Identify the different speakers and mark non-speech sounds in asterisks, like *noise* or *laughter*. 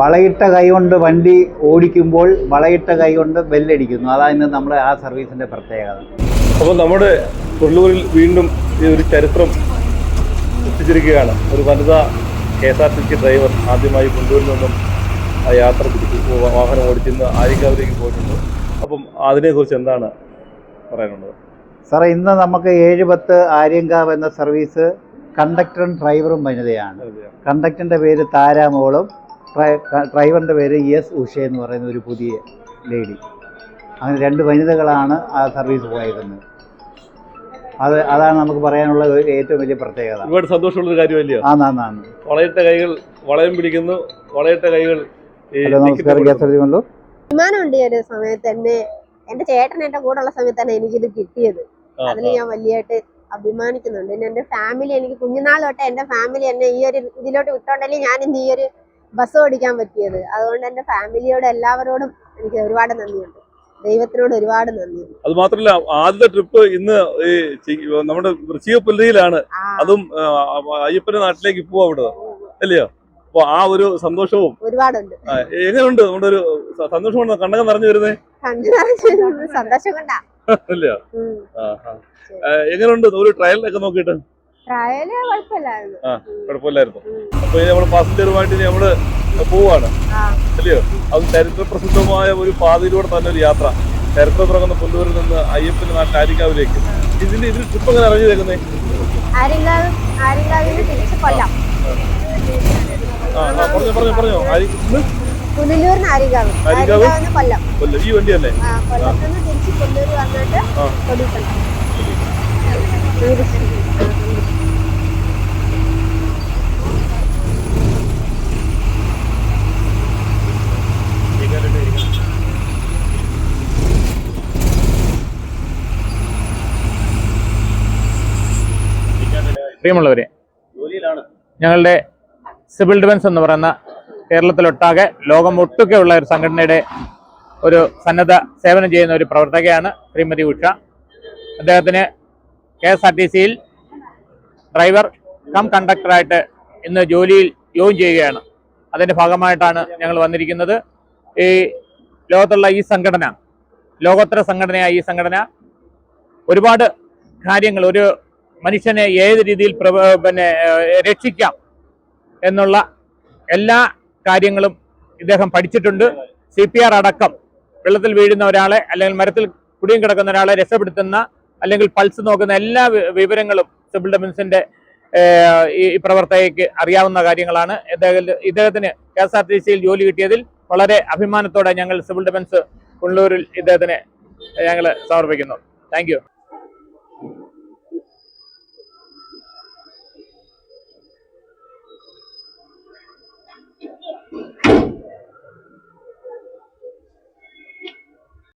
Speaker 1: വളയിട്ട കൈ കൊണ്ട് വണ്ടി ഓടിക്കുമ്പോൾ വളയിട്ട കൈ കൊണ്ട് ബെല്ലടിക്കുന്നു. അതാണ് ഇന്ന് നമ്മുടെ ആ സർവീസിന്റെ പ്രത്യേകത.
Speaker 2: അപ്പോൾ നമ്മുടെ തൊള്ളൂരിൽ വീണ്ടും ഈ ഒരു ചരിത്രം സൃഷ്ടിച്ചിരിക്കുകയാണ്. ഒരു വനിതാ K S R T C driver ആദ്യമായി കൊണ്ടൂരിൽ നിന്നും ആ യാത്ര തിരിച്ചു വാഹനം ഓടിച്ചിന്ന് ആര്യങ്കാവിലേക്ക് പോയിട്ടുണ്ട്. അപ്പം അതിനെക്കുറിച്ച് എന്താണ് പറയാനുള്ളത്?
Speaker 1: സാറേ ഇന്ന് നമുക്ക് ഏഴ് പത്ത് ആര്യങ്കാവ് എന്ന സർവീസ് കണ്ടക്ടറും ഡ്രൈവറും വനിതയാണ്. കണ്ടക്ടറിന്റെ പേര് താരാമോളും ഡ്രൈവറിന്റെ പേര് എസ് ഉഷ എന്ന് പറയുന്ന ഒരു പുതിയ ലേഡി. അങ്ങനെ രണ്ട് വനിതകളാണ് ആ സർവീസ് പോയേക്കുന്നത്. അത് അതാണ് നമുക്ക് പറയാനുള്ള ഒരു ഏറ്റവും വലിയ പ്രത്യേകത.
Speaker 2: ഒരുപാട് സന്തോഷമുള്ള ഒരു കാര്യമല്ലയോ
Speaker 1: ആന്നാന്നാന്ന്
Speaker 2: വളയിട്ട കൈകൾ വളയം പിടിക്കുന്നു. വളയിട്ട കൈകൾ ഈ
Speaker 1: നമസ്കാരം. ഗ്യാസ് സർവീസ് കൊണ്ടു
Speaker 3: അഭിമാനമുണ്ട് ഈ ഒരു സമയത്ത്. തന്നെ എന്റെ ചേട്ടൻ എന്റെ കൂടെ ഉള്ള സമയത്ത് തന്നെ എനിക്കിത് കിട്ടിയത്. അതിൽ ഞാൻ വലിയായിട്ട് അഭിമാനിക്കുന്നുണ്ട്. പിന്നെ എന്റെ ഫാമിലി എനിക്ക് കുഞ്ഞുനാൾ തൊട്ട് എന്റെ ഫാമിലി എന്നെ ഈ ഒരു ഇതിലോട്ട് വിട്ടോണ്ടല്ലേ ഞാൻ ഇന്ന് ഈ ഒരു ബസ് ഓടിക്കാൻ പറ്റിയത്. അതുകൊണ്ട് എന്റെ ഫാമിലിയോട് എല്ലാവരോടും എനിക്ക് ഒരുപാട് നന്ദിയുണ്ട്. ദൈവത്തിനോട് ഒരുപാട് നന്ദി
Speaker 2: അത് മാത്രമല്ല ആദ്യത്തെ ട്രിപ്പ് ഇന്ന് ഈ നമ്മുടെ വൃശ്ചിക
Speaker 3: ആ,
Speaker 2: അതും അയ്യപ്പന്റെ നാട്ടിലേക്ക് പോവാ അവിടെ. അല്ലയോ? അപ്പൊ ആ ഒരു സന്തോഷവും.
Speaker 3: ഒരുപാടുണ്ട്.
Speaker 2: എങ്ങനെയുണ്ട്? നമ്മുടെ ഒരു സ- സന്തോഷമാണ് കണ്ണകം നിറഞ്ഞു
Speaker 3: വരുന്നേ? *laughs* സന്തോഷം കൊണ്ടാ.
Speaker 2: അല്ലയോ? എങ്ങനെയുണ്ട്? ഒരു ട്രയലിലൊക്കെ നോക്കിയിട്ട്?
Speaker 3: ട്രയൽ കുഴപ്പമില്ലായിരുന്നു.
Speaker 2: ആ. കുഴപ്പമില്ലായിരുന്നു.
Speaker 3: ഉം.
Speaker 2: അപ്പൊ ഇനി നമ്മൾ ഇനി നമ്മൾ പോവാണ്. അല്ലയോ? അത് ചരിത്ര പ്രസിദ്ധമായ ഒരു പാതയിലൂടെ തന്നെ ഒരു യാത്ര. ചരിത്രം തുറക്കുന്ന പുല്ലൂരിൽ നിന്ന് അയ്യപ്പന്റെ നാട്ടിൽ ആരിക്കാവിലേക്ക് ഇതിന്റെ ഇതിൽ ട്രിപ്പ് എങ്ങനെ അറിഞ്ഞു തരുന്നേ പറഞ്ഞോ പറഞ്ഞോ പറഞ്ഞോ.
Speaker 3: കൊല്ലം.
Speaker 2: ഈ വണ്ടി തന്നെ?
Speaker 3: ആ,
Speaker 4: പ്രിയമുള്ളവരെ ഞങ്ങളുടെ സിവിൽ ഡിഫൻസ് എന്ന് പറയുന്ന കേരളത്തിലൊട്ടാകെ ലോകം ഒട്ടുക്കെയുള്ള ഒരു സംഘടനയുടെ ഒരു സന്നദ്ധ സേവനം ചെയ്യുന്ന ഒരു പ്രവർത്തകയാണ് ശ്രീമതി ഉഷ. അദ്ദേഹത്തിന് കെ എസ് ആർ ടി സിയിൽ ഡ്രൈവർ കം കണ്ടക്ടറായിട്ട് ഇന്ന് ജോലിയിൽ ജോയിൻ ചെയ്യുകയാണ്. അതിന്റെ ഭാഗമായിട്ടാണ് ഞങ്ങൾ വന്നിരിക്കുന്നത്. ഈ ലോകത്തുള്ള ഈ സംഘടന ലോകോത്തര സംഘടനയായ ഈ സംഘടന ഒരുപാട് കാര്യങ്ങൾ ഒരു മനുഷ്യനെ ഏത് രീതിയിൽ പിന്നെ രക്ഷിക്കാം എന്നുള്ള എല്ലാ കാര്യങ്ങളും ഇദ്ദേഹം പഠിച്ചിട്ടുണ്ട്. സി പി ആർ അടക്കം വെള്ളത്തിൽ വീഴുന്ന ഒരാളെ അല്ലെങ്കിൽ മരത്തിൽ കുടിയും കിടക്കുന്ന ഒരാളെ രക്ഷപ്പെടുത്തുന്ന അല്ലെങ്കിൽ പൾസ് നോക്കുന്ന എല്ലാ വിവരങ്ങളും സിവിൽ ഡിഫൻസിന്റെ ഈ പ്രവർത്തകയ്ക്ക് അറിയാവുന്ന കാര്യങ്ങളാണ്. ഇദ്ദേഹം ഇദ്ദേഹത്തിന് കെ എസ് ആർ ടി സിയിൽ ജോലി കിട്ടിയതിൽ വളരെ അഭിമാനത്തോടെ ഞങ്ങൾ സിവിൽ ഡിഫൻസ് ഉള്ളൂരിൽ ഇദ്ദേഹത്തിന് ഞങ്ങൾ സമർപ്പിക്കുന്നു. താങ്ക്